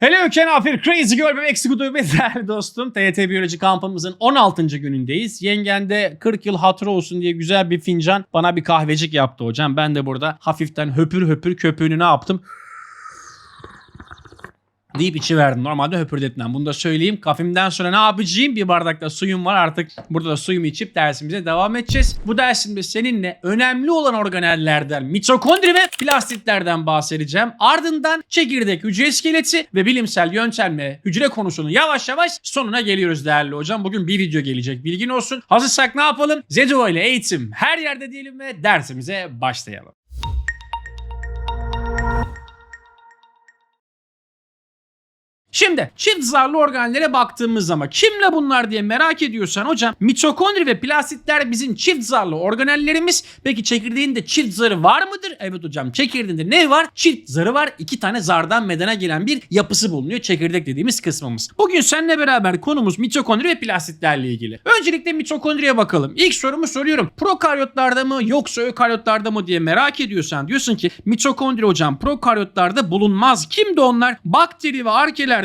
Hello Kenafir Crazy Girl ve değerli dostum. TYT Biyoloji kampımızın 16. günündeyiz. Yengende 40 yıl hatırı olsun diye güzel bir fincan bana bir kahvecik yaptı hocam. Ben de burada hafiften höpür höpür köpüğünü ne yaptım? Deyip içi verdim. Normalde höpürdetmem. Bunu da söyleyeyim. Kafemden sonra ne yapacağım? Bir bardakta suyum var. Artık burada da suyumu içip dersimize devam edeceğiz. Bu dersimde seninle önemli olan organellerden, mitokondri ve plastitlerden bahsedeceğim. Ardından çekirdek hücre iskeleti ve bilimsel yöntemle hücre konusunu yavaş yavaş sonuna geliyoruz değerli hocam. Bugün bir video gelecek. Bilgin olsun. Hazırsak ne yapalım? Zedo ile eğitim her yerde diyelim ve dersimize başlayalım. Şimdi çift zarlı organelere baktığımız zaman kimle bunlar diye merak ediyorsan hocam mitokondri ve plastitler bizim çift zarlı organellerimiz. Peki çekirdeğinde çift zarı var mıdır? Evet hocam çekirdeğinde ne var? Çift zarı var. İki tane zardan medene gelen bir yapısı bulunuyor çekirdek dediğimiz kısmımız. Bugün seninle beraber konumuz mitokondri ve plastitlerle ilgili. Öncelikle mitokondriye bakalım. İlk sorumu soruyorum. Prokaryotlarda mı yoksa ökaryotlarda mı diye merak ediyorsan diyorsun ki mitokondri hocam prokaryotlarda bulunmaz. Kimdi onlar? Bakteri ve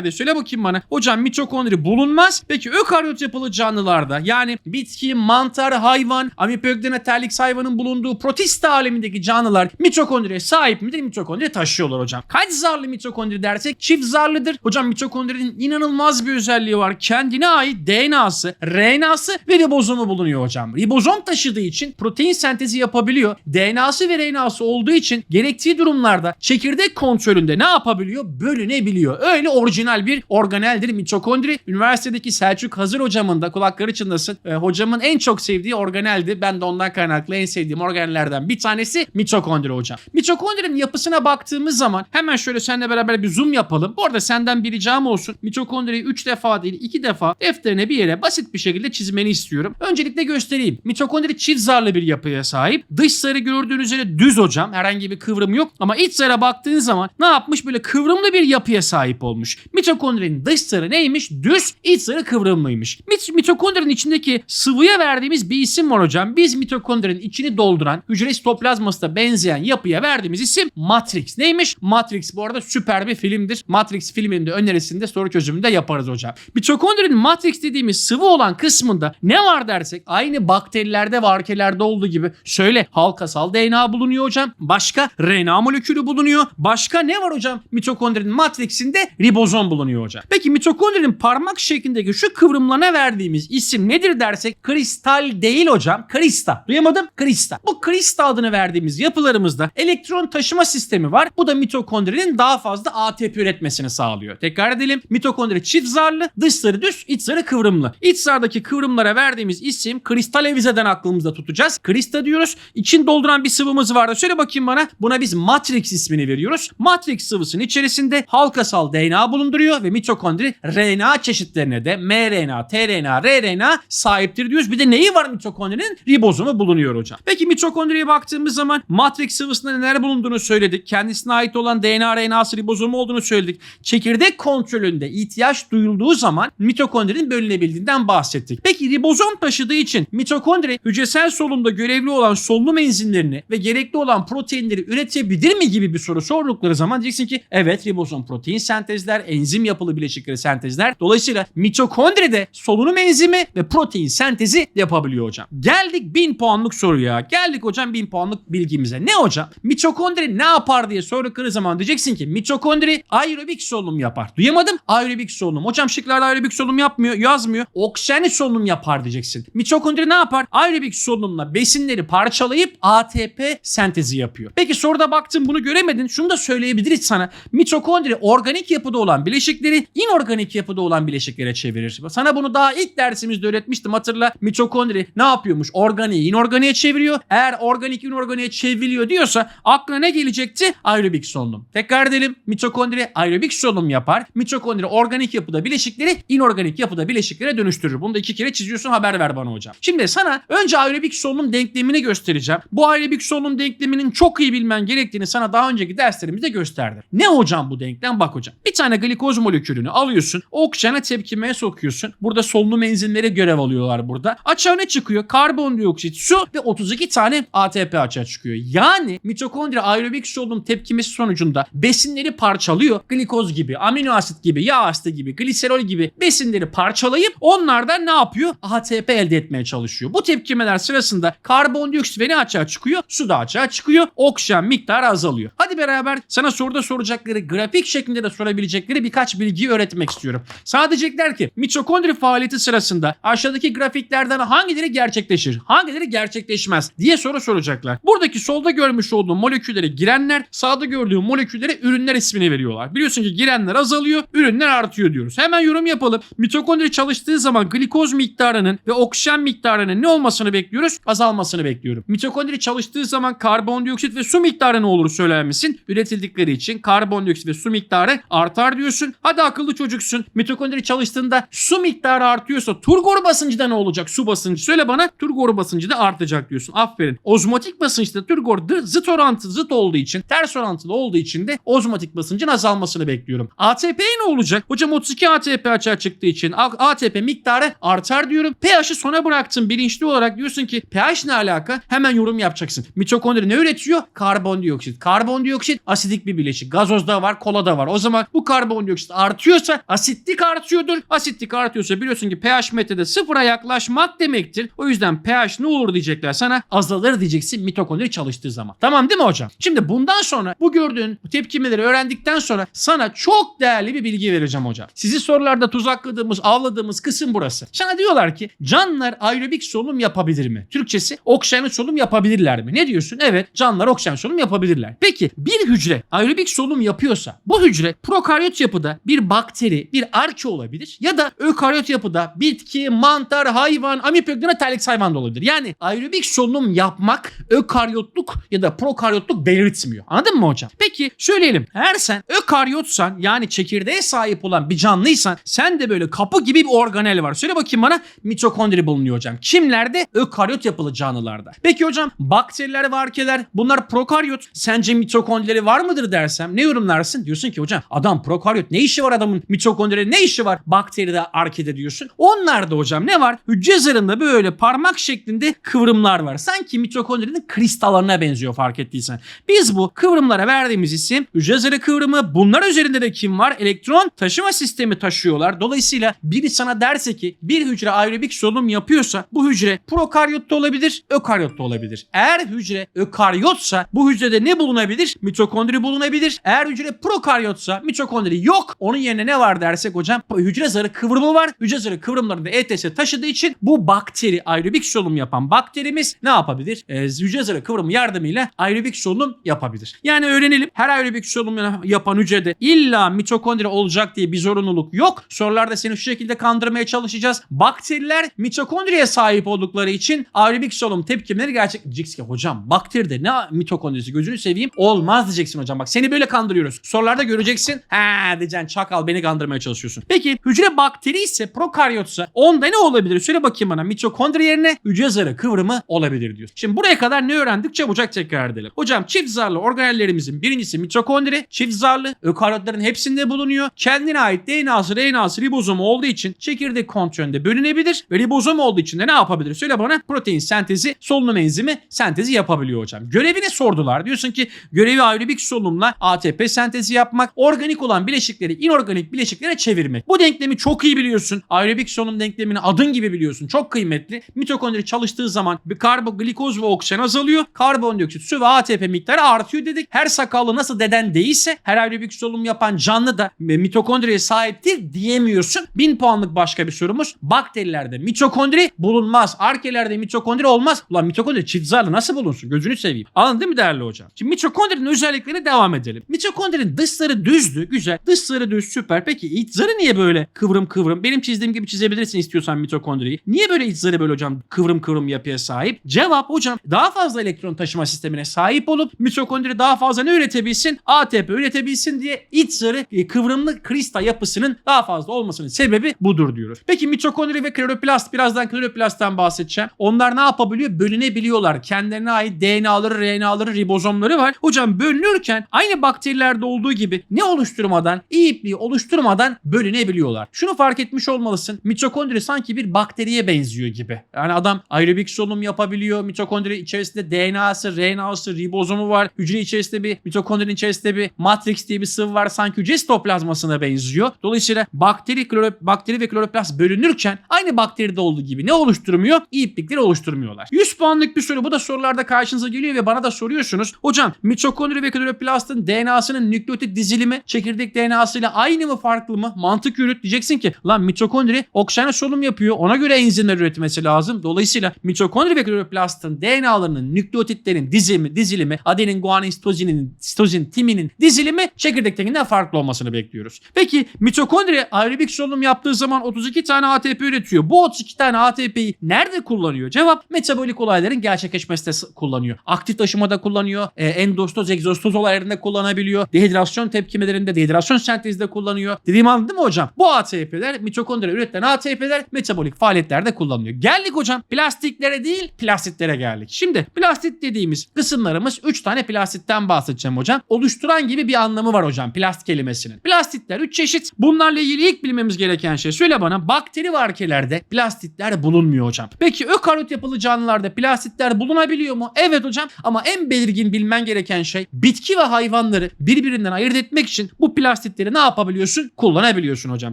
arkelerde söyle bakayım bana. Hocam mitokondri bulunmaz. Peki ökaryot yapılı canlılarda yani bitki, mantar, hayvan, amipögdene terlix hayvanın bulunduğu protista alemindeki canlılar mitokondriye sahip midir? Mitokondri taşıyorlar hocam. Kaç zarlı mitokondri dersek çift zarlıdır. Hocam mitokondrinin inanılmaz bir özelliği var. Kendine ait DNA'sı, RNA'sı ve ribozomu bulunuyor hocam. Ribozom taşıdığı için protein sentezi yapabiliyor. DNA'sı ve RNA'sı olduğu için gerektiği durumlarda çekirdek kontrolünde ne yapabiliyor? Bölünebiliyor. Öyle orijinal bir organeldir mitokondri. Üniversitedeki Selçuk Hazır hocamın da kulakları çınlasın. e, hocamın en çok sevdiği organeldi. Ben de ondan kaynaklı en sevdiğim organellerden bir tanesi mitokondri hocam. Mitokondrinin yapısına baktığımız zaman hemen şöyle seninle beraber bir zoom yapalım. Bu arada senden bir ricam olsun. Mitokondriyi 3 defa değil 2 defa defterine bir yere basit bir şekilde çizmeni istiyorum. Öncelikle göstereyim. Mitokondri çift zarlı bir yapıya sahip. Dış zarı gördüğünüz üzere düz hocam. Herhangi bir kıvrım yok. Ama iç zara baktığın zaman ne yapmış? Böyle kıvrımlı bir yapıya sahip olmuş. Mitokondrinin dış zarı neymiş? Düz, iç zarı kıvrımlıymış. Mit mitokondrinin içindeki sıvıya verdiğimiz bir isim var hocam. Biz mitokondrinin içini dolduran, hücre sitoplazmasına benzeyen yapıya verdiğimiz isim Matrix. Neymiş? Matrix bu arada süper bir filmdir. Matrix filminin de önerisinde soru çözümünde yaparız hocam. Mitokondrinin Matrix dediğimiz sıvı olan kısmında ne var dersek aynı bakterilerde ve arkelerde olduğu gibi şöyle halkasal DNA bulunuyor hocam. Başka RNA molekülü bulunuyor. Başka ne var hocam? Mitokondrinin Matrix'inde ribozom bulunuyor hocam. Peki mitokondrinin parmak şeklindeki şu kıvrımlarına verdiğimiz isim nedir dersek kristal değil hocam. Krista. Duyamadım? Krista. Bu krista adını verdiğimiz yapılarımızda elektron taşıma sistemi var. Bu da mitokondrinin daha fazla ATP üretmesini sağlıyor. Tekrar edelim. Mitokondri çift zarlı, dış zarı düz, iç zarı kıvrımlı. İç zardaki kıvrımlara verdiğimiz isim kristal evizeden aklımızda tutacağız. Krista diyoruz. İçini dolduran bir sıvımız vardı. Söyle bakayım bana. Buna biz Matrix ismini veriyoruz. Matrix sıvısının içerisinde halkasal DNA bulunduruyor ve mitokondri RNA çeşitlerine de mRNA, tRNA, rRNA sahiptir diyoruz. Bir de neyi var mitokondrinin? Ribozomu bulunuyor hocam. Peki mitokondriye baktığımız zaman Matrix sıvısında neler bulunduğunu söyledik. Kendisine ait olan DNA, RNA'sı, ribozomu olduğunu söyledik. Çekirdek kontrolünde ihtiyaç duyulduğu zaman mitokondrinin bölünebildiğinden bahsettik. Peki ribozom taşıdığı için mitokondri hücresel solunumda görevli olan solunum enzimlerini ve gerekli olan proteinleri üretebilir mi gibi bir soru sordukları zaman diyeceksin ki evet ribozom protein sentezler, enzim yapılı bileşikleri sentezler. Dolayısıyla mitokondride solunum enzimi ve protein sentezi yapabiliyor hocam. Geldik 1000 puanlık soruya. Geldik hocam 1000 puanlık bilgimize. Ne hocam? Mitokondri ne yapar diye sordukları zaman diyeceksin ki mitokondri aerobik solunum yapar. Duyamadım. Aerobik solunum. Hocam şıklarda aerobik solunum yapmıyor, yazmıyor. Oksijenli solunum yapar diyeceksin. Mitokondri ne yapar? Aerobik solunumla besinleri parçalayıp ATP sentezi yapıyor. Peki soruda baktın bunu göremedin. Şunu da söyleyebiliriz sana. Mitokondri organik yapıda olan bileşikleri inorganik yapıda olan bileşiklere çevirir. Sana bunu daha ilk dersimizde öğretmiştim hatırla. Mitokondri ne yapıyormuş? Organiği inorganiğe çeviriyor. Eğer organik inorganiğe çevriliyor diyorsa aklına ne gelecekti? Aerobik solunum. Tekrar edelim. Mitokondri aerobik solunum yapar. Mitokondri organik yapıda bileşikleri inorganik yapıda bileşiklere dönüştürür. Bunu da iki kere çiziyorsun haber ver bana hocam. Şimdi sana önce aerobik solunum denklemini göstereceğim. Bu aerobik solunum denkleminin çok iyi bilmen gerektiğini sana daha önceki derslerimizde gösterdim. Ne hocam bu denklem? Bak hocam. Bir tane glikoz molekülünü alıyorsun. Oksijene tepkimeye sokuyorsun. Burada solunum enzimleri görev alıyorlar burada. Açığa ne çıkıyor? Karbondioksit, su ve 32 tane ATP açığa çıkıyor. Yani mitokondri aerobik solunum tepkimesi sonucunda besinleri parçalıyor. Glikoz gibi, amino asit gibi, yağ asidi gibi, gliserol gibi besinleri parçalayıp onlardan ne yapıyor? ATP elde etmeye çalışıyor. Bu tepkimeler sırasında karbondioksit ve ne açığa çıkıyor? Su da açığa çıkıyor. Oksijen miktarı azalıyor. Hadi beraber sana soruda soracakları grafik şeklinde de sorabilecekleri birkaç bilgiyi öğretmek istiyorum. Sadece ki mitokondri faaliyeti sırasında aşağıdaki grafiklerden hangileri gerçekleşir, hangileri gerçekleşmez diye soru soracaklar. Buradaki solda görmüş olduğum moleküllere girenler, sağda gördüğüm moleküllere ürünler ismini veriyorlar. Biliyorsun ki girenler azalıyor, ürünler artıyor diyoruz. Hemen yorum yapalım. Mitokondri çalıştığı zaman glikoz miktarının ve oksijen miktarının ne olmasını bekliyoruz? Azalmasını bekliyorum. Mitokondri çalıştığı zaman karbondioksit ve su miktarı ne olur söyler misin? Üretildikleri için karbondioksit ve su miktarı artar diyorsun. Hadi akıllı çocuksun. Mitokondri çalıştığında su miktarı artıyorsa turgor basıncı da ne olacak? Su basıncı. Söyle bana turgor basıncı da artacak diyorsun. Aferin. Ozmotik basınçta turgor zıt orantı zıt olduğu için ters orantılı olduğu için de ozmotik basıncın azalmasını bekliyorum. ATP ne olacak? Hocam 32 ATP açığa çıktığı için ATP miktarı artar diyorum. pH'i sona bıraktın bilinçli olarak diyorsun ki pH ne alaka? Hemen yorum yapacaksın. Mitokondri ne üretiyor? Karbondioksit. Karbondioksit asidik bir bileşik. Gazozda var, kolada var. O zaman bu karbondioksit artıyorsa asitlik artıyordur. Asitlik artıyorsa biliyorsun ki pH metrede sıfıra yaklaşmak demektir. O yüzden pH ne olur diyecekler sana azalır diyeceksin mitokondri çalıştığı zaman. Tamam değil mi hocam? Şimdi bundan sonra bu gördüğün bu tepkimeleri öğrendikten sonra sana çok değerli bir bilgi vereceğim hocam. Sizi sorularda tuzakladığımız, avladığımız kısım burası. Sana diyorlar ki canlılar aerobik solunum yapabilir mi? Türkçesi oksijenli solunum yapabilirler mi? Ne diyorsun? Evet canlılar oksijen solunum yapabilirler. Peki bir hücre aerobik solunum yapıyorsa bu hücre prokaryot yapıda bir bakteri, bir arke olabilir ya da ökaryot yapıda bitki, mantar, hayvan, amipögdena terlik hayvan da olabilir. Yani aerobik solunum yapmak ökaryotluk ya da prokaryotluk belirtmiyor. Anladın mı hocam? Peki söyleyelim. Eğer sen ökaryotsan yani çekirdeğe sahip olan bir canlıysan sen de böyle kapı gibi bir organel var. Söyle bakayım bana mitokondri bulunuyor hocam. Kimlerde? Ökaryot yapılı canlılarda. Peki hocam bakteriler ve arkeler bunlar prokaryot. Sence mitokondrileri var mıdır dersem ne yorumlarsın? Diyorsun ki hocam adam prokaryot ne işi var adamın mitokondrileri ne işi var bakteride arkede diyorsun. Onlarda hocam ne var? Hücre zarında böyle parmak şeklinde kıvrımlar var. Sanki mitokondrinin kristallarına benziyor fark ettiysen. Biz bu kıvrımlara verdiğimiz isim hücre zarı kıvrımı. Bunlar üzerinde de kim var? Elektron taşıma sistemi taşıyorlar. Dolayısıyla biri sana derse ki bir hücre aerobik solunum yapıyorsa bu hücre prokaryot da olabilir, ökaryot da olabilir. Eğer hücre ökaryotsa bu hücrede ne bulunabilir? Mitokondri bulunabilir. Eğer hücre prokaryotsa mitokondri yok. Onun yerine ne var dersek hocam hücre zarı kıvrımı var. Hücre zarı kıvrımlarında ETS taşıdığı için bu bakteri aerobik solunum yapan bakterimiz ne yapabilir? Ee, hücre zarı kıvrımı yardımıyla aerobik solunum yapabilir. Yani öğrenelim. Her aerobik solunum yapan hücrede illa mitokondri olacak diye bir zorunluluk yok. Sorularda seni şu şekilde kandırmaya çalışacağız. Bakteriler mitokondriye sahip oldukları için aerobik solunum tepkimeleri gerçek. Diyeceksin ki hocam bakteride ne mitokondrisi gözünü seveyim olmaz diyeceksin hocam. Bak seni böyle kandırıyoruz. Sorularda göreceksin. Ha diyeceksin çakal beni kandırmaya çalışıyorsun. Peki hücre bakteri ise prokaryotsa onda ne olabilir? Söyle bakayım bana mitokondri yerine hücre zarı kıvrımı olabilir diyor. Şimdi buraya kadar ne öğrendik? Çabucak tekrar edelim. Hocam çift zarlı organellerimizin birincisi mitokondri. Çift zarlı ökaryotların hepsinde bulunuyor. Kendine ait DNA'sı, RNA'sı, ribozomu olduğu için çekirdek kontrolünde bölünebilir ve ribozom olduğu için de ne yapabilir? Söyle bana protein sentezi, solunum enzimi sentezi yapabiliyor hocam. Görevini sordular. Diyorsun ki görevi aerobik solunumla ATP sentezi yapmak, organik olan bileşikleri inorganik bileşiklere çevirmek. Bu denklemi çok iyi biliyorsun. Aerobik solunum denklemini adın gibi biliyorsun. Çok kıymetli. Mitokondri çalıştığı zaman bir karboglikoz ve oksijen azalıyor. Karbondioksit, su ve ATP miktarı artıyor dedik. Her sakallı nasıl deden değilse her aerobik solunum yapan canlı da mitokondriye sahiptir diyemiyorsun. 1000 puanlık başka bir sorumuz. Bakterilerde mitokondri bulunmaz. Arkelerde mitokondri olmaz. Ulan mitokondri çift zarlı nasıl bulunsun? Gözünü seveyim. Anladın değil mi değerli hocam? Şimdi mitokondrinin özelliklerine devam edelim. Mitokondrinin dışları düzdü. Güzel. Dışları düz süper. Peki iç zarı niye böyle kıvrım kıvrım? Benim çizdiğim gibi çizebilirsin istiyorsan mitokondriyi. Niye böyle iç zarı böyle hocam kıvrım kıvrım yapıya sahip? Cevap hocam daha fazla elektron taşıma sistemine sahip olup mitokondri daha fazla ne üretebilsin? ATP üretebilsin diye iç zarı e, kıvrımlı kristal yapısının daha fazla olmasının sebebi budur diyoruz. Peki mitokondri ve kloroplast birazdan kloroplasttan bahsedeceğim. Onlar ne yapabiliyor? Bölünebiliyorlar. Kendilerine ait DNA'ları, RNA'ları, ribozomları var. Hocam bölünürken aynı bakterilerde olduğu gibi ne oluşturmadan iyi ipliği oluşturmadan bölünebiliyorlar. Şunu fark etmiş olmalısın. Mitokondri sanki bir bakteriye benziyor gibi. Yani adam aerobik solunum yapabiliyor. Mitokondri içerisinde DNA'sı, RNA'sı, ribozomu var. Hücre içerisinde bir mitokondrinin içerisinde bir matrix diye bir sıvı var. Sanki hücre sitoplazmasına benziyor. Dolayısıyla bakteri, kloro, bakteri ve kloroplast bölünürken aynı bakteride olduğu gibi ne oluşturmuyor? İyi iplikleri oluşturmuyorlar. 100 puanlık bir soru. Bu da sorularda karşınıza geliyor ve bana da soruyorsunuz. Hocam mitokondri ve kloroplastın DNA'sının nükleotit dizilimi çekirdek DNA'sıyla aynı mı farklı mı? Mantık yürüt. Diyeceksin ki lan mitokondri oksijenle solunum yapıyor. Ona göre enzimler üretmesi lazım. Dolayısıyla mitokondri ve kloroplastın DNA'larının nükleotitlerin dizilimi, dizilimi adenin, guanin, sitozinin, sitozin, timinin dizilimi çekirdektekinden farklı olmasını bekliyoruz. Peki mitokondri aerobik solunum yaptığı zaman 32 tane ATP üretiyor. Bu 32 tane ATP'yi nerede kullanıyor? Cevap metabolik olayların gerçekleşmesinde kullanıyor. Aktif taşımada kullanıyor. E, endostoz, egzostoz olaylarında kullanabiliyor. Dehidrasyon tepkimelerinde, dehidrasyon sentezinde kullanıyor. Dediğimi anladın mı hocam? Bu ATP'ler mitokondri üretilen ATP'ler metabolik faaliyetlerde kullanılıyor. Geldik hocam plastiklere değil plastitlere geldik. Şimdi plastit dediğimiz kısımlarımız 3 tane plastitten bahsedeceğim hocam. Oluşturan gibi bir anlamı var hocam plastik kelimesinin. Plastitler 3 çeşit. Bunlarla ilgili ilk bilmemiz gereken şey söyle bana bakteri ve arkelerde plastitler bulunmuyor hocam. Peki ökaryot yapılı canlılarda plastitler bulunabiliyor mu? Evet hocam ama en belirgin bilmen gereken şey bitki ve hayvanları birbirinden ayırt etmek için bu plastitleri ne yapabiliyorsun? Kullanabiliyorsun hocam.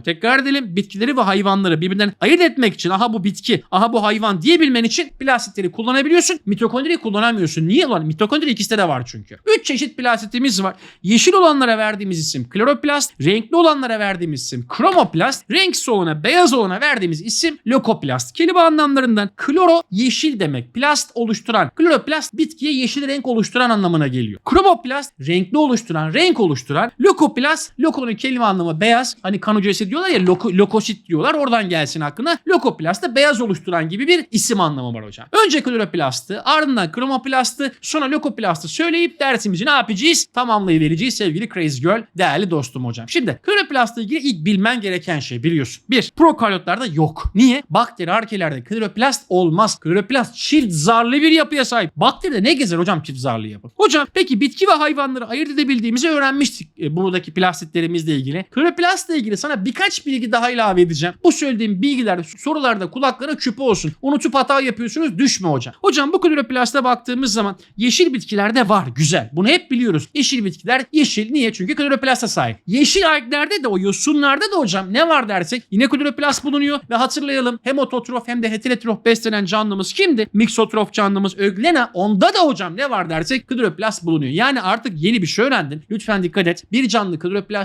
Tekrar edelim bitkileri ve hayvanları birbirinden ayırt etmek için aha bu bitki, aha bu hayvan diyebilmen için plastitleri kullanabiliyorsun. Mitokondriyi kullanamıyorsun. Niye lan? Mitokondri ikisinde de var çünkü. 3 çeşit plastitimiz var. Yeşil olanlara verdiğimiz isim kloroplast, renkli olanlara verdiğimiz isim kromoplast, renksiz olana, beyaz olana verdiğimiz isim lökoplast. Kelime anlamlarından kloro yeşil demek. Plast oluşturan. Kloroplast bitkiye yeşil renk oluşturan anlamına geliyor. Kromoplast renkli oluşturan, renk oluşturan. Lökoplast, lökonun kelime anlamı beyaz. Hani kan hücresi diyorlar ya loko, lökosit diyorlar. Oradan gelsin aklına. Lökoplast da beyaz oluşturan gibi bir isim anlamı var hocam. Önce kloroplastı, ardından kromoplastı, sonra lökoplastı söyleyip dersimizi ne yapacağız? Tamamlayıvereceğiz sevgili Crazy Girl, değerli dostum hocam. Şimdi kloroplastla ilgili ilk bilmen gereken şey biliyorsun. Bir, prokaryotlarda yok. Niye? Bakteri arkelerde kloroplast olmaz. Kloroplast çift zarlı bir yapıya sahip. Bakteride ne gezer hocam çift zarlı yapı? Hocam peki bitki ve hayvanları ayırt edebildiğimizi öğrenmiştik e, buradaki plastitlerimizle ilgili. Kloroplastla ilgili sana birkaç bilgi daha ilave edeceğim. Bu söylediğim bilgiler sorularda kulaklarına küpe olsun. Unutup hata yapıyorsunuz düşme hocam. Hocam bu kloroplasta baktığımız zaman yeşil bitkilerde var. Güzel. Bunu hep biliyoruz. Yeşil bitkiler yeşil. Niye? Çünkü kloroplasta sahip. Yeşil alglerde de o yosunlarda da hocam ne var dersek yine kloroplast bulunuyor ve hatırlayalım hem ototrof hem de heterotrof beslenen canlımız kimdi? Miksotrof canlımız Öglena. Onda da hocam ne var dersek kloroplast bulunuyor. Yani artık yeni bir şey öğrendin. Lütfen dikkat et. Bir canlı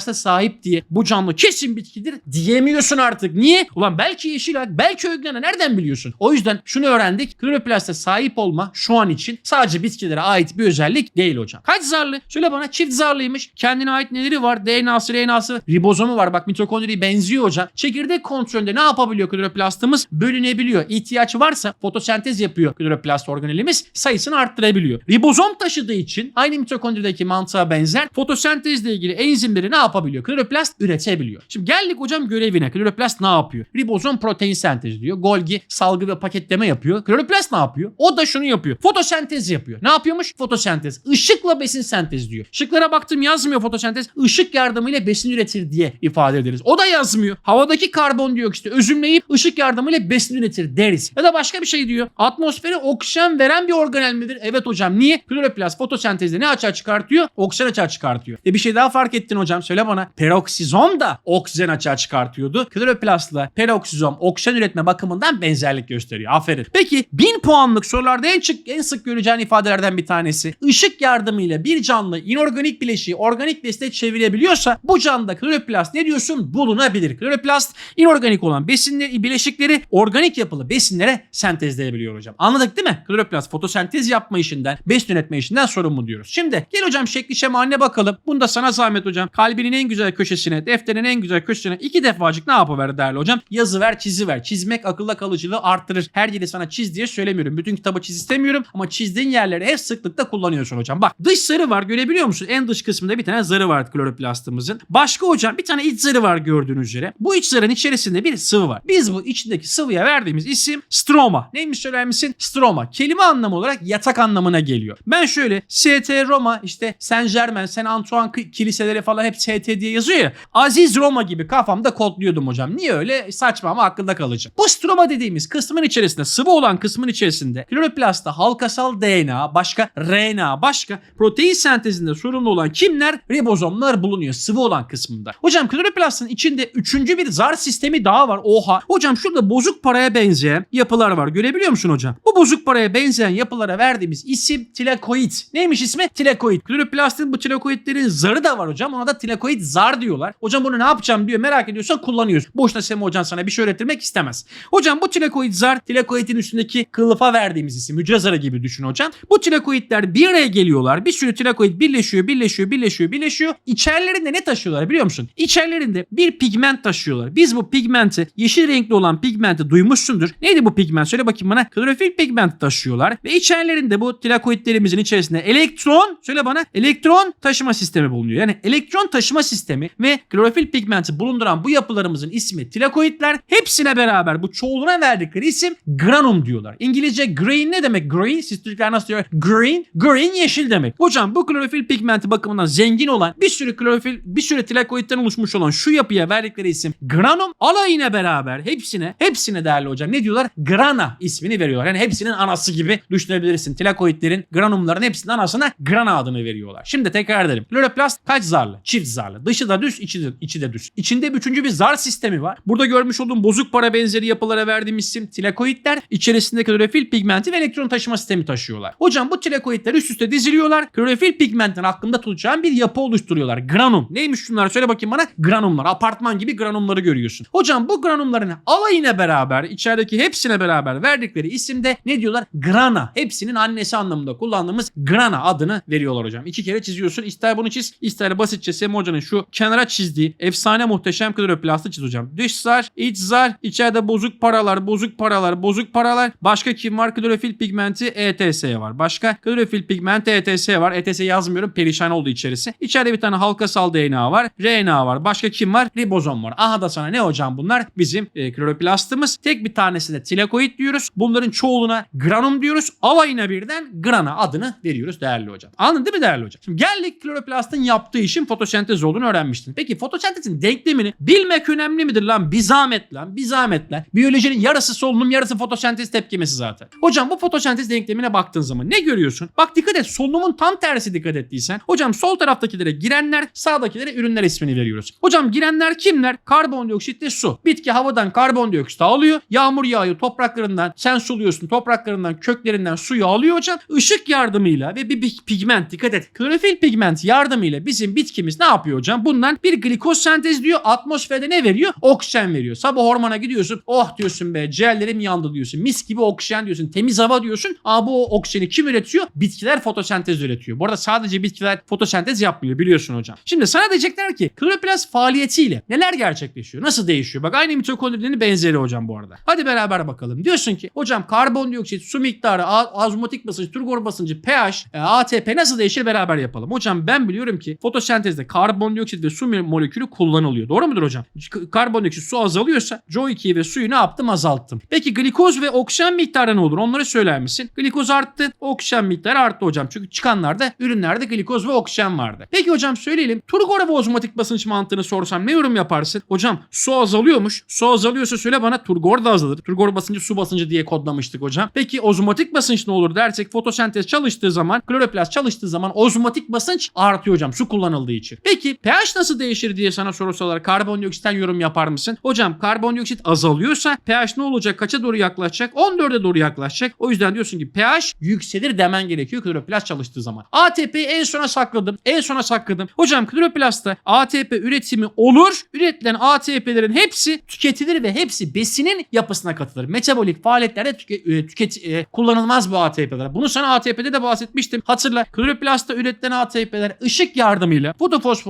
kloroplasta sahip diye bu canlı kesin bitkidir diyemiyorsun artık. Niye? Ulan belki yeşil alg, belki Öglena nereden biliyorsun? O yüzden şunu öğrendik. Kloroplasta sahip olma şu an için sadece bitkilere ait bir özellik değil hocam. Kaç zarlı? Söyle bana çift zarlıymış. Kendine ait neleri var? DNA'sı, RNA'sı, ribozomu var. Bak mitokondri benziyor hocam. Çekirdek kontrolünde ne yapabiliyor kloroplastımız? Bölünebiliyor. İhtiyaç varsa fotosentez yapıyor kloroplast organelimiz. Sayısını arttırabiliyor. Ribozom taşıdığı için aynı mitokondrideki mantığa benzer fotosentezle ilgili enzimleri ne yapabiliyor? Kloroplast üretebiliyor. Şimdi geldik hocam görevine. Kloroplast ne yapıyor? Ribozom protein sentezliyor. Golgi salgı ve paketleme yapıyor. Kloroplast ne yapıyor? O da şunu yapıyor. Fotosentez yapıyor. Ne yapıyormuş? Fotosentez. Işıkla besin sentezliyor. Şıklara baktım yazmıyor fotosentez. Işık yardımıyla besin üretir diye ifade ederiz. O da yazmıyor. Havadaki karbondioksiti özümleyip ışık yardımıyla besin üretir deriz. Ya da başka bir şey diyor. Atmosfere oksijen veren bir organel midir? Evet hocam. Niye? Kloroplast fotosentezde ne açığa çıkartıyor? Oksijen açığa çıkartıyor. E bir şey daha fark ettin hocam. Söyle bana. Peroksizom da oksijen açığa çıkartıyordu. Kloroplastla peroksizom oksijen üretme bakımından benzerlik gösteriyor. Aferin. Peki 1000 puanlık sorularda en çık en sık göreceğin ifadelerden bir tanesi. Işık yardımıyla bir canlı inorganik bileşiği organik besine çevirebiliyorsa bu canlıda kloroplast ne diyorsun? Bulunabilir. Kloroplast inorganik olan besinleri, bileşikleri organik yapılı besinlere sentezleyebiliyor hocam. Anladık değil mi? Kloroplast fotosentez yapma işinden, besin üretme işinden sorumlu diyoruz. Şimdi gel hocam şekli şemaline bakalım. Bunda sana zahmet hocam. Kalbinin en güzel köşesine, defterin en güzel köşesine iki defacık ne yapıver değerli hocam? Yazı ver, çizi ver. Çizmek akılda kalıcılığı arttırır. Her yeri sana çiz diye söylemiyorum. Bütün kitabı çiz istemiyorum ama çizdiğin yerleri hep sıklıkla kullanıyorsun hocam. Bak dış zarı var görebiliyor musun? En dış kısmında bir tane zarı var kloroplastımızın. Başka hocam bir tane iç zarı var gördüğünüz üzere. Bu iç zarın içerisinde bir sıvı var. Biz bu içindeki sıvıya verdiğimiz isim stroma. Neymiş söyler misin? Stroma. Kelime anlamı olarak yatak anlamına geliyor. Ben şöyle ST Roma işte Saint Germain, Saint Antoine ki- kiliseleri falan hep ST MT diye yazıyor ya. Aziz Roma gibi kafamda kodluyordum hocam. Niye öyle? Saçma ama akılda kalıcı. Bu stroma dediğimiz kısmın içerisinde sıvı olan kısmın içerisinde kloroplastta halkasal DNA, başka RNA, başka protein sentezinde sorumlu olan kimler? Ribozomlar bulunuyor sıvı olan kısmında. Hocam kloroplastın içinde üçüncü bir zar sistemi daha var. Oha. Hocam şurada bozuk paraya benzeyen yapılar var. Görebiliyor musun hocam? Bu bozuk paraya benzeyen yapılara verdiğimiz isim tilakoid. Neymiş ismi? Tilakoid. Kloroplastin bu tilakoidlerin zarı da var hocam. Ona da tilakoid zar diyorlar. Hocam bunu ne yapacağım diyor. Merak ediyorsan kullanıyoruz. Boşuna Sema hocan sana bir şey öğretirmek istemez. Hocam bu tilakoid zar tilakoidin üstündeki kılıfa verdiğimiz isim. Hücre zarı gibi düşün hocam. Bu tilakoidler bir araya geliyorlar. Bir sürü tilakoid birleşiyor, birleşiyor, birleşiyor, birleşiyor. İçerilerinde ne taşıyorlar biliyor musun? İçerilerinde bir pigment taşıyorlar. Biz bu pigmenti, yeşil renkli olan pigmenti duymuşsundur. Neydi bu pigment? Söyle bakayım bana. Klorofil pigment taşıyorlar. Ve içerilerinde bu tilakoidlerimizin içerisinde elektron, söyle bana, elektron taşıma sistemi bulunuyor. Yani elektron taşıma sistemi ve klorofil pigmenti bulunduran bu yapılarımızın ismi tilakoidler. Hepsine beraber bu çoğuluna verdikleri isim granum diyorlar. İngilizce green ne demek? Green. Siz Türkler nasıl diyor? Green. Green yeşil demek. Hocam bu klorofil pigmenti bakımından zengin olan bir sürü klorofil, bir sürü tilakoidden oluşmuş olan şu yapıya verdikleri isim granum. Alayına beraber hepsine, hepsine değerli hocam ne diyorlar? Grana ismini veriyorlar. Yani hepsinin anası gibi düşünebilirsin. Tilakoidlerin, granumların hepsinin anasına grana adını veriyorlar. Şimdi tekrar edelim. Kloroplast kaç zarlı? Çift zarlı. Dışı da düz, içi de, içi de düz. İçinde üçüncü bir zar sistemi var. Burada görmüş olduğum bozuk para benzeri yapılara verdiğim isim tilakoidler. İçerisinde klorofil pigmenti ve elektron taşıma sistemi taşıyorlar. Hocam bu tilakoidler üst üste diziliyorlar. Klorofil pigmentin hakkında tutacağım bir yapı oluşturuyorlar. Granum. Neymiş şunlar? Söyle bakayım bana. Granumlar. Apartman gibi granumları görüyorsun. Hocam bu granumların alayına beraber, içerideki hepsine beraber verdikleri isimde ne diyorlar? Grana. Hepsinin annesi anlamında kullandığımız grana adını veriyorlar hocam. İki kere çiziyorsun. İster bunu çiz, ister basitçe Semi Hoca'nın şu kenara çizdiği efsane muhteşem kloroplastı çiz hocam. Dış zar, iç zar, içeride bozuk paralar, bozuk paralar, bozuk paralar. Başka kim var? Klorofil pigmenti ETS var. Başka klorofil pigmenti ETS var. ETS yazmıyorum. Perişan oldu içerisi. İçeride bir tane halkasal DNA var. RNA var. Başka kim var? Ribozom var. Aha da sana ne hocam bunlar? Bizim e, kloroplastımız. Tek bir tanesi de tilakoid diyoruz. Bunların çoğuluna granum diyoruz. Alayına birden grana adını veriyoruz değerli hocam. Anladın değil mi değerli hocam? Şimdi geldik kloroplastın yaptığı işin fotosentez olduğunu öğrenmiştin. Peki fotosentezin denklemini bilmek önemli midir lan? Bir zahmet lan. Bir zahmet lan. Biyolojinin yarısı solunum yarısı fotosentez tepkimesi zaten. Hocam bu fotosentez denklemine baktığın zaman ne görüyorsun? Bak dikkat et solunumun tam tersi dikkat ettiysen. Hocam sol taraftakilere girenler sağdakilere ürünler ismini veriyoruz. Hocam girenler kimler? Karbondioksit ve su. Bitki havadan karbondioksit alıyor. Yağmur yağıyor topraklarından. Sen suluyorsun topraklarından köklerinden suyu alıyor hocam. Işık yardımıyla ve bir pigment dikkat et. Klorofil pigment yardımıyla bizim bitkimiz ne yapıyor hocam? Bundan bir glikoz sentezliyor. Atmosferde ne veriyor? Oksijen veriyor. Sabah ormana gidiyorsun. Oh diyorsun be ciğerlerim yandı diyorsun. Mis gibi oksijen diyorsun. Temiz hava diyorsun. Aa bu oksijeni kim üretiyor? Bitkiler fotosentez üretiyor. Bu arada sadece bitkiler fotosentez yapmıyor biliyorsun hocam. Şimdi sana diyecekler ki kloroplast faaliyetiyle neler gerçekleşiyor? Nasıl değişiyor? Bak aynı mitokondrinin benzeri hocam bu arada. Hadi beraber bakalım. Diyorsun ki hocam karbondioksit, su miktarı, azmotik basınç, turgor basıncı, pH, e, ATP nasıl değişir beraber yapalım. Hocam ben biliyorum ki fotosentezde karbondioksit ve su molekülü kullanılıyor. Doğru mudur hocam? Karbondioksit su azalıyorsa CO2'yi ve suyu ne yaptım? Azalttım. Peki glikoz ve oksijen miktarı ne olur? Onları söyler misin? Glikoz arttı, oksijen miktarı arttı hocam. Çünkü çıkanlarda ürünlerde glikoz ve oksijen vardı. Peki hocam söyleyelim. Turgor ve ozmotik basınç mantığını sorsam ne yorum yaparsın? Hocam su azalıyormuş. Su azalıyorsa söyle bana turgor da azalır. Turgor basıncı su basıncı diye kodlamıştık hocam. Peki ozmotik basınç ne olur dersek fotosentez çalıştığı zaman kloroplast çalıştığı zaman ozmotik basınç artıyor hocam su kullanıldığı için. Peki pH nasıl değişir diye sana sorsalar karbondioksitten yorum yapar mısın? Hocam karbondioksit azalıyorsa pH ne olacak? Kaça doğru yaklaşacak? 14'e doğru yaklaşacak. O yüzden diyorsun ki pH yükselir demen gerekiyor kloroplast çalıştığı zaman. ATP'yi en sona sakladım. En sona sakladım. Hocam kloroplastta ATP üretimi olur. Üretilen ATP'lerin hepsi tüketilir ve hepsi besinin yapısına katılır. Metabolik faaliyetlerde tüke- e, tüket e, kullanılmaz bu ATP'ler. Bunu sana ATP'de de bahsetmiştim. Hatırla kloroplastta üretilen ATP'ler ışık yardımıyla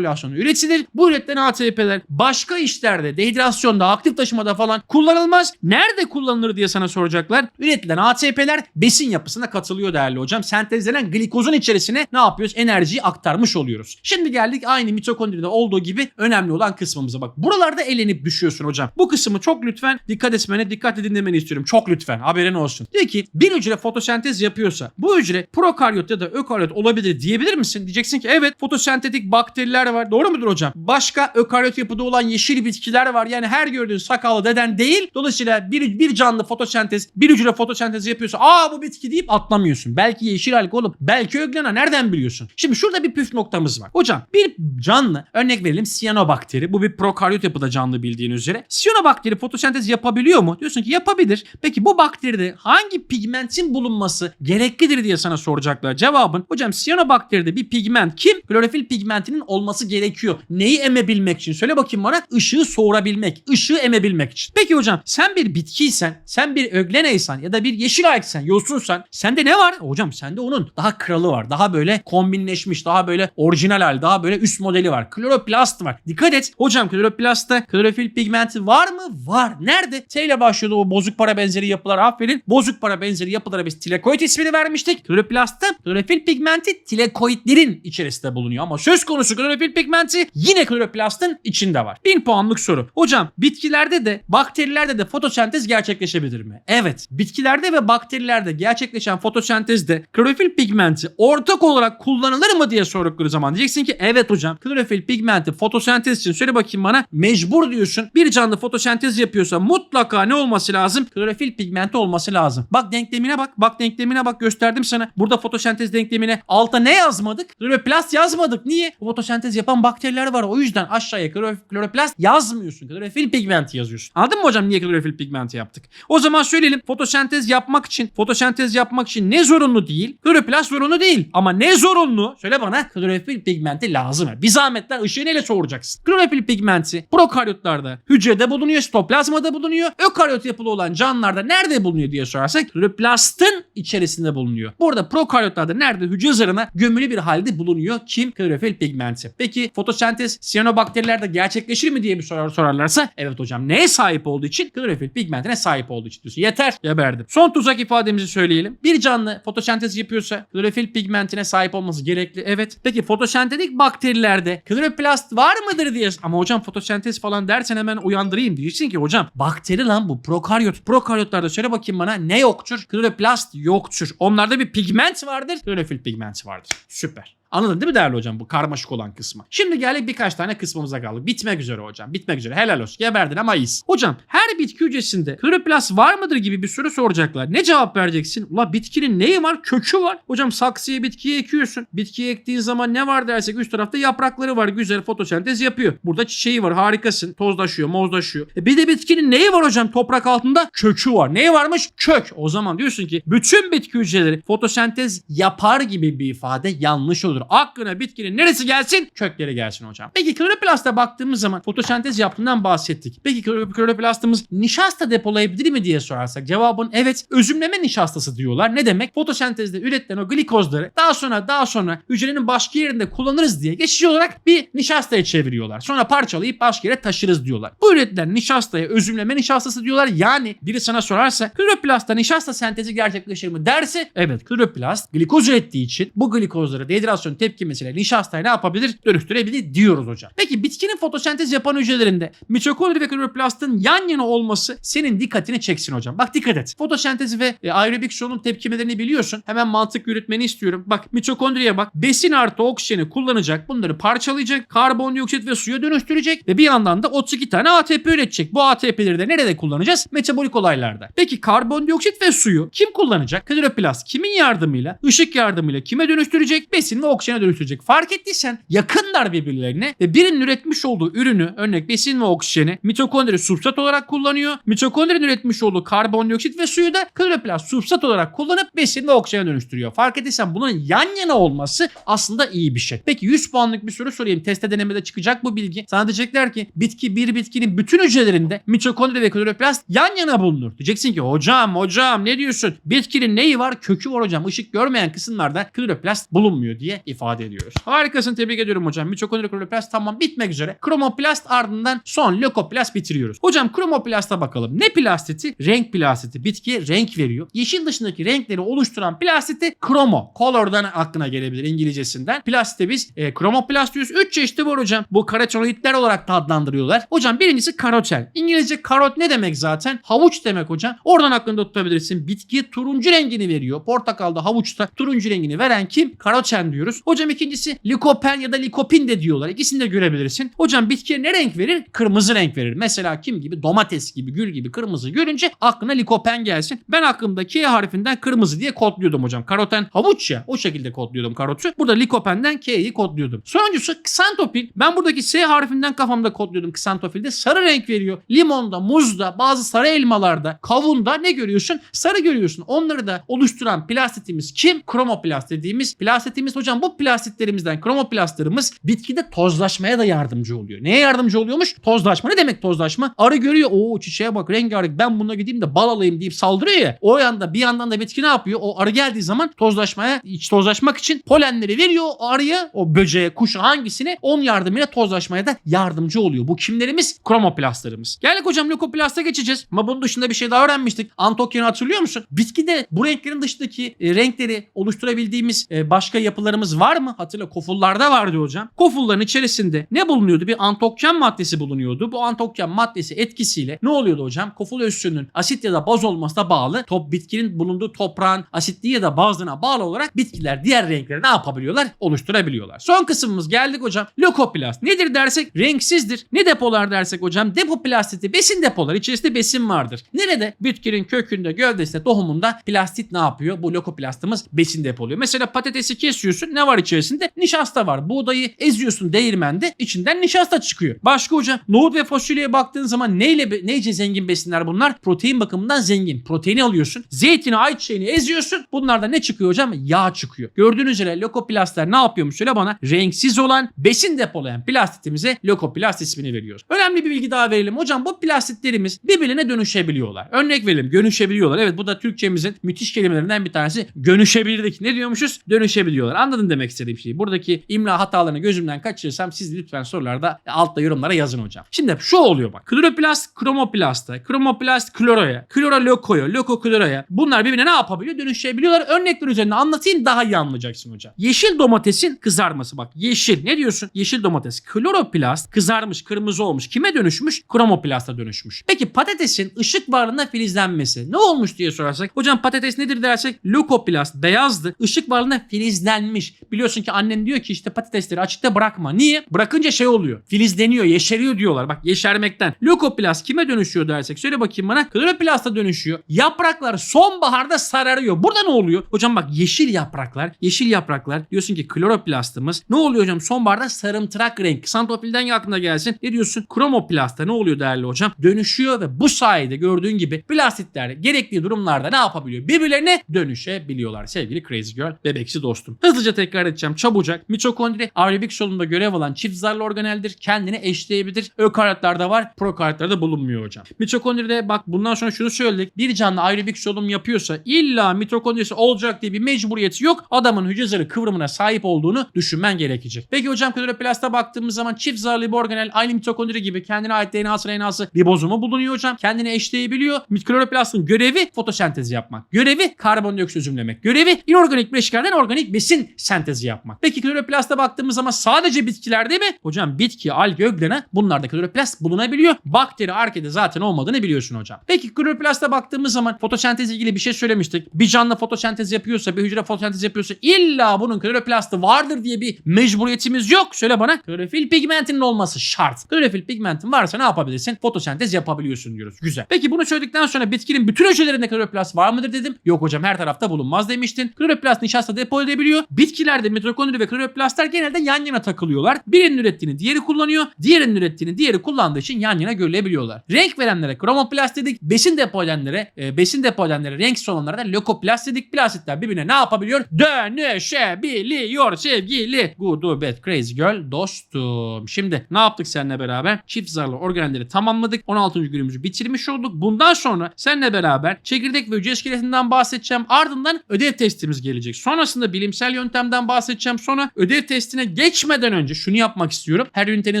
fotofosforilasyonu üretilir. Bu üretilen ATP'ler başka işlerde, dehidrasyonda, aktif taşımada falan kullanılmaz. Nerede kullanılır diye sana soracaklar. Üretilen ATP'ler besin yapısına katılıyor değerli hocam. Sentezlenen glikozun içerisine ne yapıyoruz? Enerjiyi aktarmış oluyoruz. Şimdi geldik aynı mitokondride olduğu gibi önemli olan kısmımıza bak. Buralarda elenip düşüyorsun hocam. Bu kısmı çok lütfen dikkat etmeni, dikkatli dinlemeni istiyorum. Çok lütfen haberin olsun. Diyor ki bir hücre fotosentez yapıyorsa bu hücre prokaryot ya da ökaryot olabilir diyebilir misin? Diyeceksin ki evet fotosentetik bakteriler var. Doğru mudur hocam? Başka ökaryot yapıda olan yeşil bitkiler var. Yani her gördüğün sakallı deden değil. Dolayısıyla bir, bir canlı fotosentez, bir hücre fotosentez yapıyorsa aa bu bitki deyip atlamıyorsun. Belki yeşil alg oğlum. Belki öglena. Nereden biliyorsun? Şimdi şurada bir püf noktamız var. Hocam bir canlı örnek verelim siyanobakteri. Bu bir prokaryot yapıda canlı bildiğin üzere. Siyanobakteri fotosentez yapabiliyor mu? Diyorsun ki yapabilir. Peki bu bakteride hangi pigmentin bulunması gereklidir diye sana soracaklar. Cevabın hocam siyanobakteride bir pigment kim? Klorofil pigmentinin olması gerekiyor. Neyi emebilmek için? Söyle bakayım bana. Işığı soğurabilmek. ışığı emebilmek için. Peki hocam sen bir bitkiysen, sen bir ögleneysen ya da bir yeşil ayaksen, yosunsan sende ne var? Hocam sende onun daha kralı var. Daha böyle kombinleşmiş, daha böyle orijinal hal, daha böyle üst modeli var. Kloroplast var. Dikkat et. Hocam kloroplastta klorofil pigmenti var mı? Var. Nerede? T ile başlıyordu o bozuk para benzeri yapılar. Aferin. Bozuk para benzeri yapılara biz tilekoid ismini vermiştik. Kloroplastta klorofil pigmenti tilekoidlerin içerisinde bulunuyor. Ama söz konusu klorofil pigmenti yine kloroplastın içinde var. 1000 puanlık soru. Hocam bitkilerde de bakterilerde de fotosentez gerçekleşebilir mi? Evet. Bitkilerde ve bakterilerde gerçekleşen fotosentezde klorofil pigmenti ortak olarak kullanılır mı diye sordukları zaman diyeceksin ki evet hocam klorofil pigmenti fotosentez için söyle bakayım bana mecbur diyorsun. Bir canlı fotosentez yapıyorsa mutlaka ne olması lazım? Klorofil pigmenti olması lazım. Bak denklemine bak. Bak denklemine bak gösterdim sana. Burada fotosentez denklemine alta ne yazmadık? Kloroplast yazmadık. Niye? Fotosentez yapan bakteriler var. O yüzden aşağıya kloro- kloroplast yazmıyorsun. Klorofil pigmenti yazıyorsun. Anladın mı hocam niye klorofil pigmenti yaptık? O zaman söyleyelim fotosentez yapmak için fotosentez yapmak için ne zorunlu değil? Kloroplast zorunlu değil. Ama ne zorunlu? Söyle bana klorofil pigmenti lazım. Bir zahmetler ışığı neyle soğuracaksın? Klorofil pigmenti prokaryotlarda hücrede bulunuyor, sitoplazmada bulunuyor. Ökaryot yapılı olan canlılarda nerede bulunuyor diye sorarsak kloroplastın içerisinde bulunuyor. Burada prokaryotlarda nerede? Hücre zarına gömülü bir halde bulunuyor. Kim? Klorofil pigmenti. Peki fotosentez siyanobakterilerde gerçekleşir mi diye bir sorar sorarlarsa evet hocam neye sahip olduğu için? Klorofil pigmentine sahip olduğu için diyorsun. Yeter. Geberdim. Son tuzak ifademizi söyleyelim. Bir canlı fotosentez yapıyorsa klorofil pigmentine sahip olması gerekli. Evet. Peki fotosentetik bakterilerde kloroplast var mıdır diye. Ama hocam fotosentez falan dersen hemen uyandırayım. Diyeceksin ki hocam bakteri lan bu prokaryot. Prokaryotlarda söyle bakayım bana ne yoktur? Kloroplast yoktur. Onlarda bir pigment vardır. Klorofil pigmenti vardır. Süper. Anladın değil mi değerli hocam bu karmaşık olan kısmı? Şimdi geldik birkaç tane kısmımıza kaldı. Bitmek üzere hocam. Bitmek üzere. Helal olsun. Geberdin ama iyisin. Hocam her bitki hücresinde kloroplast var mıdır gibi bir soru soracaklar. Ne cevap vereceksin? Ula bitkinin neyi var? Kökü var. Hocam saksıya bitkiyi ekiyorsun. Bitkiyi ektiğin zaman ne var dersek üst tarafta yaprakları var. Güzel fotosentez yapıyor. Burada çiçeği var. Harikasın. Tozlaşıyor, mozlaşıyor. E bir de bitkinin neyi var hocam toprak altında? Kökü var. Neyi varmış? Kök. O zaman diyorsun ki bütün bitki hücreleri fotosentez yapar gibi bir ifade yanlış olur. Aklına bitkinin neresi gelsin? Kökleri gelsin hocam. Peki kloroplasta baktığımız zaman fotosentez yaptığından bahsettik. Peki kloro- kloroplastımız nişasta depolayabilir mi diye sorarsak cevabın evet özümleme nişastası diyorlar. Ne demek? Fotosentezde üretilen o glikozları daha sonra daha sonra hücrenin başka yerinde kullanırız diye geçici olarak bir nişastaya çeviriyorlar. Sonra parçalayıp başka yere taşırız diyorlar. Bu üretilen nişastaya özümleme nişastası diyorlar. Yani biri sana sorarsa kloroplastta nişasta sentezi gerçekleşir mi derse evet kloroplast glikoz ürettiği için bu glikozları dehidrasyon tepkimesiyle nişastaya ne yapabilir? Dönüştürebilir diyoruz hocam. Peki bitkinin fotosentez yapan hücrelerinde mitokondri ve kloroplastın yan yana olması senin dikkatini çeksin hocam. Bak dikkat et. Fotosentez ve e, aerobik solunum tepkimelerini biliyorsun. Hemen mantık yürütmeni istiyorum. Bak mitokondriye bak. Besin artı oksijeni kullanacak. Bunları parçalayacak. Karbondioksit ve suya dönüştürecek. Ve bir yandan da 32 tane ATP üretecek. Bu ATP'leri de nerede kullanacağız? Metabolik olaylarda. Peki karbondioksit ve suyu kim kullanacak? Kloroplast kimin yardımıyla? Işık yardımıyla kime dönüştürecek? Besin ve oksijene dönüştürecek. Fark ettiysen yakınlar birbirlerine ve birinin üretmiş olduğu ürünü örnek besin ve oksijeni mitokondri substrat olarak kullanıyor. Mitokondrinin üretmiş olduğu karbondioksit ve suyu da kloroplast substrat olarak kullanıp besin ve oksijene dönüştürüyor. Fark ettiysen bunun yan yana olması aslında iyi bir şey. Peki 100 puanlık bir soru sorayım. Teste denemede çıkacak bu bilgi. Sana diyecekler ki bitki bir bitkinin bütün hücrelerinde mitokondri ve kloroplast yan yana bulunur. Diyeceksin ki hocam hocam ne diyorsun? Bitkinin neyi var? Kökü var hocam. Işık görmeyen kısımlarda kloroplast bulunmuyor diye ifade ediyoruz. Harikasın tebrik ediyorum hocam. Mitokondri kloroplast tamam bitmek üzere. Kromoplast ardından son lökoplast bitiriyoruz. Hocam kromoplasta bakalım. Ne plastiti? Renk plastiti. Bitkiye renk veriyor. Yeşil dışındaki renkleri oluşturan plastiti kromo. Color'dan aklına gelebilir İngilizcesinden. Plastite biz e, kromoplast diyoruz. 3 çeşidi var hocam. Bu karotenoidler olarak da adlandırıyorlar. Hocam birincisi karoten. İngilizce karot ne demek zaten? Havuç demek hocam. Oradan aklında tutabilirsin. Bitkiye turuncu rengini veriyor. Portakalda havuçta turuncu rengini veren kim? Karoten diyoruz. Hocam ikincisi likopen ya da likopin de diyorlar. İkisini de görebilirsin. Hocam bitkiye ne renk verir? Kırmızı renk verir. Mesela kim gibi? Domates gibi, gül gibi kırmızı görünce aklına likopen gelsin. Ben aklımda K harfinden kırmızı diye kodluyordum hocam. Karoten havuç ya. O şekilde kodluyordum karotu. Burada likopenden K'yi kodluyordum. Sonuncusu ksantofil. Ben buradaki S harfinden kafamda kodluyordum ksantofilde. Sarı renk veriyor. Limonda, muzda, bazı sarı elmalarda, kavunda ne görüyorsun? Sarı görüyorsun. Onları da oluşturan plastitimiz kim? Kromoplast dediğimiz plastitimiz. Hocam bu plastitlerimizden kromoplastlarımız bitkide tozlaşmaya da yardımcı oluyor. Neye yardımcı oluyormuş? Tozlaşma. Ne demek tozlaşma? Arı görüyor. Oo çiçeğe bak rengarenk ben bununla gideyim de bal alayım deyip saldırıyor ya. O yanda bir yandan da bitki ne yapıyor? O arı geldiği zaman tozlaşmaya, iç tozlaşmak için polenleri veriyor o arıya, o böceğe, kuşa hangisine? Onun yardımıyla tozlaşmaya da yardımcı oluyor. Bu kimlerimiz? Kromoplastlarımız. Geldik hocam lökoplasta geçeceğiz. Ama bunun dışında bir şey daha öğrenmiştik. Antokyan'ı hatırlıyor musun? Bitkide bu renklerin dışındaki e, renkleri oluşturabildiğimiz e, başka yapılarımız var mı? Hatırla kofullarda vardı hocam. Kofulların içerisinde ne bulunuyordu? Bir antokyan maddesi bulunuyordu. Bu antokyan maddesi etkisiyle ne oluyordu hocam? Koful özsünün asit ya da baz olmasına bağlı top bitkinin bulunduğu toprağın asitliği ya da bazlığına bağlı olarak bitkiler diğer renkleri ne yapabiliyorlar? Oluşturabiliyorlar. Son kısmımız geldik hocam. Lökoplast. Nedir dersek renksizdir. Ne depolar dersek hocam? Depoplastiti besin depolar. İçerisinde besin vardır. Nerede? Bitkinin kökünde, gövdesinde, tohumunda plastit ne yapıyor? Bu lökoplastımız besin depoluyor. Mesela patatesi kesiyorsun. Ne var içerisinde? Nişasta var. Buğdayı eziyorsun değirmende. içinden nişasta çıkıyor. Başka hocam nohut ve fasulyeye baktığın zaman neyle neyce zengin besinler bunlar? Protein bakımından zengin. Proteini alıyorsun. Zeytini, ayçiçeğini eziyorsun. Bunlardan ne çıkıyor hocam? Yağ çıkıyor. Gördüğünüz üzere lökoplastlar ne yapıyormuş? Söyle bana. Renksiz olan besin depolayan plastitimize lökoplast ismini veriyoruz. Önemli bir bilgi daha verelim. Hocam bu plastitlerimiz birbirine dönüşebiliyorlar. Örnek verelim. Dönüşebiliyorlar. Evet bu da Türkçemizin müthiş kelimelerinden bir tanesi. Dönüşebilirdik. Ne diyormuşuz? Dönüşebiliyorlar. Anladın demek istediğim şeyi. Buradaki imla hatalarını gözümden kaçırırsam siz lütfen sorularda altta yorumlara yazın hocam. Şimdi şu oluyor bak. Kloroplast kromoplasta, kromoplast kloroya, klora lökoya, löko kloroya. Bunlar birbirine ne yapabiliyor? Dönüşebiliyorlar. Örnekler üzerinde anlatayım daha iyi anlayacaksın hocam. Yeşil domatesin kızarması bak. Yeşil. Ne diyorsun? Yeşil domates. Kloroplast kızarmış, kırmızı olmuş. Kime dönüşmüş? Kromoplasta dönüşmüş. Peki patatesin ışık varlığında filizlenmesi ne olmuş diye sorarsak. Hocam patates nedir dersek lökoplast beyazdı. Işık varlığında filizlenmiş. Biliyorsun ki annen diyor ki işte patatesleri açıkta bırakma. Niye? Bırakınca şey oluyor. Filizleniyor, yeşeriyor diyorlar. Bak yeşermekten. Lökoplast kime dönüşüyor dersek söyle bakayım bana. Kloroplasta dönüşüyor. Yapraklar sonbaharda sararıyor. Burada ne oluyor? Hocam bak yeşil yapraklar, yeşil yapraklar diyorsun ki kloroplastımız ne oluyor hocam? Sonbaharda sarımtırak renk. Santofilden aklına gelsin. Ne diyorsun? Kromoplasta ne oluyor değerli hocam? Dönüşüyor ve bu sayede gördüğün gibi plastitler gerekli durumlarda ne yapabiliyor? Birbirlerine dönüşebiliyorlar sevgili Crazy Girl bebeksi dostum. Hızlıca tekrar edeceğim çabucak. Mitokondri aerobik solunumda görev alan çift zarlı organeldir. Kendini eşleyebilir. Ökaryotlarda var. Prokaryotlarda bulunmuyor hocam. Mitokondride bak bundan sonra şunu söyledik. Bir canlı aerobik solunum yapıyorsa illa mitokondrisi olacak diye bir mecburiyeti yok. Adamın hücre zarı kıvrımına sahip olduğunu düşünmen gerekecek. Peki hocam kloroplasta baktığımız zaman çift zarlı bir organel aynı mitokondri gibi kendine ait DNA'sı RNA'sı bir bozumu bulunuyor hocam. Kendini eşleyebiliyor. Kloroplastın görevi fotosentez yapmak. Görevi karbondioksit özümlemek. Görevi inorganik bileşiklerden organik besin sentezi yapmak. Peki kloroplasta baktığımız zaman sadece bitkilerde mi? Hocam bitki, alg, öglena bunlarda kloroplast bulunabiliyor. Bakteri, arkede zaten olmadığını biliyorsun hocam. Peki kloroplasta baktığımız zaman fotosentezle ilgili bir şey söylemiştik. Bir canlı fotosentez yapıyorsa, bir hücre fotosentez yapıyorsa illa bunun kloroplastı vardır diye bir mecburiyetimiz yok. Söyle bana. Klorofil pigmentinin olması şart. Klorofil pigmentin varsa ne yapabilirsin? Fotosentez yapabiliyorsun diyoruz. Güzel. Peki bunu söyledikten sonra bitkinin bütün hücrelerinde kloroplast var mıdır dedim. Yok hocam her tarafta bulunmaz demiştin. Kloroplast nişasta depo edebiliyor. Bitkilerde mitokondri ve kloroplastlar genelde yan yana takılıyorlar. Birinin ürettiğini diğeri kullanıyor. Diğerinin ürettiğini diğeri kullandığı için yan yana görülebiliyorlar. Renk verenlere kromoplast dedik. Besin depo edenlere, e, besin depo edenlere renksiz olanlara da lökoplast dedik. Plastitler birbirine ne yapabiliyor? Dönüşebiliyor sevgili. Good, bad, crazy girl dostum. Şimdi ne yaptık seninle beraber? Çift zarlı organelleri tamamladık. 16. günümüzü bitirmiş olduk. Bundan sonra seninle beraber çekirdek ve hücre iskeletinden bahsedeceğim. Ardından ödev testimiz gelecek. Sonrasında bilimsel yöntemden bahsedeceğim. Sonra ödev testine geçmeden önce şunu yapmak istiyorum. Her ünitenin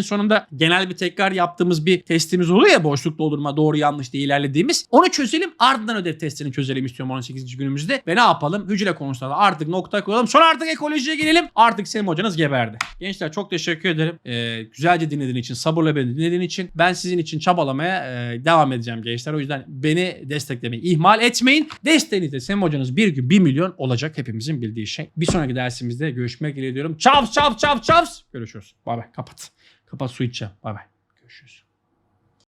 sonunda genel bir tekrar yaptığımız bir testimiz oluyor ya boşluk doldurma doğru yanlış diye ilerlediğimiz. Onu çözelim ardından ödev testini çözelim istiyorum 18. günümüzde. Ve ne yapalım? Hücre konusunda da artık nokta koyalım. Sonra artık ekolojiye gelelim. Artık Selim hocanız geberdi. Gençler çok teşekkür ederim. Ee, güzelce dinlediğin için, sabırla beni dinlediğin için. Ben sizin için çabalamaya e, devam edeceğim gençler. O yüzden beni desteklemeyi ihmal etmeyin. Desteğinizle Selim hocanız bir gün 1 milyon olacak hepimizin bildiği şey. Bir sonraki dersi dersimizde görüşmek dileğiyle diyorum. Çav çav çav çav. Görüşürüz. Bay bay. Kapat. Kapat su içeceğim. Bay bay. Görüşürüz.